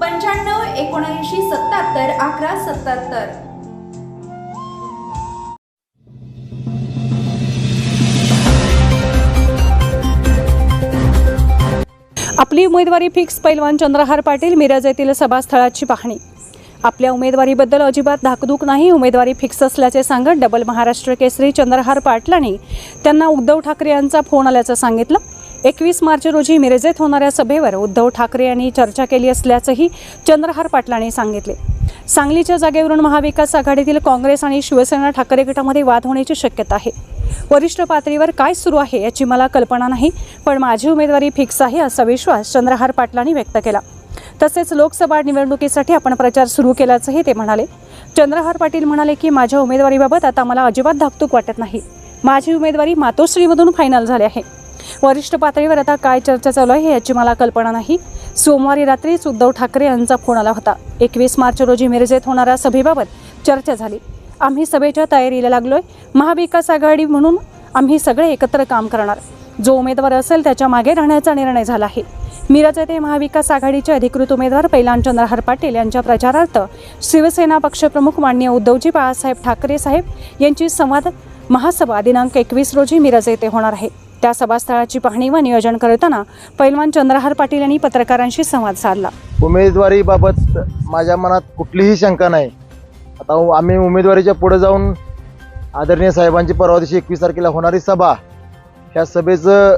पंच्याण्णव एकोणऐंशी सत्याहत्तर अकरा सत्याहत्तर. आपली उमेदवारी फिक्स पैलवान चंद्रहार पाटील मिरज येथील सभास्थळाची पाहणी. आपल्या उमेदवारीबद्दल अजिबात धाकधूक नाही उमेदवारी फिक्स असल्याचे सांगत डबल महाराष्ट्र केसरी चंद्रहार पाटलांनी त्यांना उद्धव ठाकरे यांचा फोन आल्याचं सांगितलं. एकवीस मार्च रोजी मिरजेत होणाऱ्या सभेवर उद्धव ठाकरे यांनी चर्चा केली असल्याचंही चंद्रहार पाटलांनी सांगितले. सांगलीच्या जागेवरून महाविकास आघाडीतील काँग्रेस आणि शिवसेना ठाकरे गटामध्ये वाद होण्याची शक्यता आहे. वरिष्ठ पातळीवर काय सुरू आहे याची मला कल्पना नाही पण माझी उमेदवारी फिक्स आहे असा विश्वास चंद्रहार पाटलांनी व्यक्त केला. तसेच लोकसभा निवडणुकीसाठी आपण प्रचार सुरू केल्याचंही ते म्हणाले. चंद्रहार पाटील म्हणाले की माझ्या उमेदवारीबाबत आता मला अजिबात धाकतूक वाटत नाही. माझी उमेदवारी मातोश्रीमधून फायनल झाली आहे. वरिष्ठ पातळीवर आता काय चर्चा चालू आहे याची मला कल्पना नाही. सोमवारी रात्रीच उद्धव ठाकरे यांचा फोन आला होता. एकवीस मार्च रोजी मिरजेत होणाऱ्या सभेबाबत चर्चा झाली. आम्ही सभेच्या तयारीला लागलोय. महाविकास आघाडी म्हणून आम्ही सगळे एकत्र काम करणार. जो उमेदवार असेल त्याच्यामागे राहण्याचा निर्णय झाला आहे. मिरज येथे महाविकास आघाडीचे अधिकृत उमेदवार पैलान चंद्रहार पाटील यांच्या प्रचारार्थ शिवसेना पक्षप्रमुख माननीय उद्धवजी बाळासाहेब ठाकरे साहेब यांची संवाद महासभा दिनांक एकवीस रोजी मिरज येथे होणार आहे. त्या सभास्थळाची पाहणी व नियोजन करताना पैलवान चंद्रहार पाटील यांनी पत्रकारांशी संवाद साधला. उमेदवारीबाबत माझ्या मनात कुठलीही शंका नाही. आता उ- आम्ही उमेदवारीच्या पुढे जाऊन आदरणीय साहेबांची परवा दिवशी एकवीस तारखेला होणारी सभा ह्या सभेचं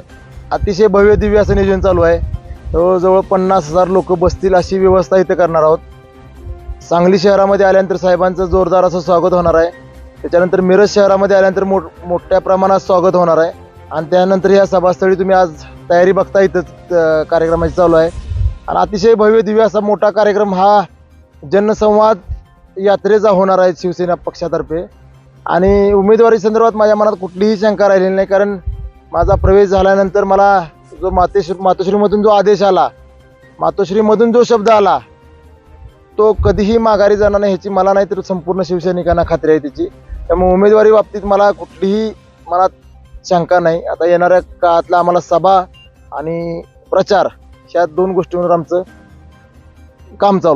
अतिशय भव्य दिव्य असं नियोजन चालू आहे. जवळजवळ पन्नास हजार लोक बसतील अशी व्यवस्था इथं करणार आहोत. सांगली शहरामध्ये आल्यानंतर साहेबांचं जोरदार असं स्वागत होणार आहे. त्याच्यानंतर मिरज शहरामध्ये आल्यानंतर मोठ मोठ्या प्रमाणात स्वागत होणार आहे. आणि त्यानंतर या सभास्थळी तुम्ही आज तयारी बघता इथंच कार्यक्रमाची चालू आहे. आणि अतिशय भव्य दिव्य असा मोठा कार्यक्रम हा जनसंवाद यात्रेचा होणार आहे शिवसेना पक्षातर्फे. आणि उमेदवारी संदर्भात माझ्या मनात कुठलीही शंका राहिलेली नाही कारण माझा प्रवेश झाल्यानंतर मला जो मातेश्री मातोश्रीमधून जो आदेश आला मातोश्रीमधून जो शब्द आला तो कधीही माघारी जाणार नाही ह्याची मला नाही तर संपूर्ण शिवसैनिकांना खात्री आहे त्याची त्यामुळे उमेदवारी बाबतीत मला कुठलीही मनात शंका नाही. आता येणाऱ्या काळातला आम्हाला सभा आणि प्रचार ह्या दोन गोष्टींवर आमचं काम चालू आहे.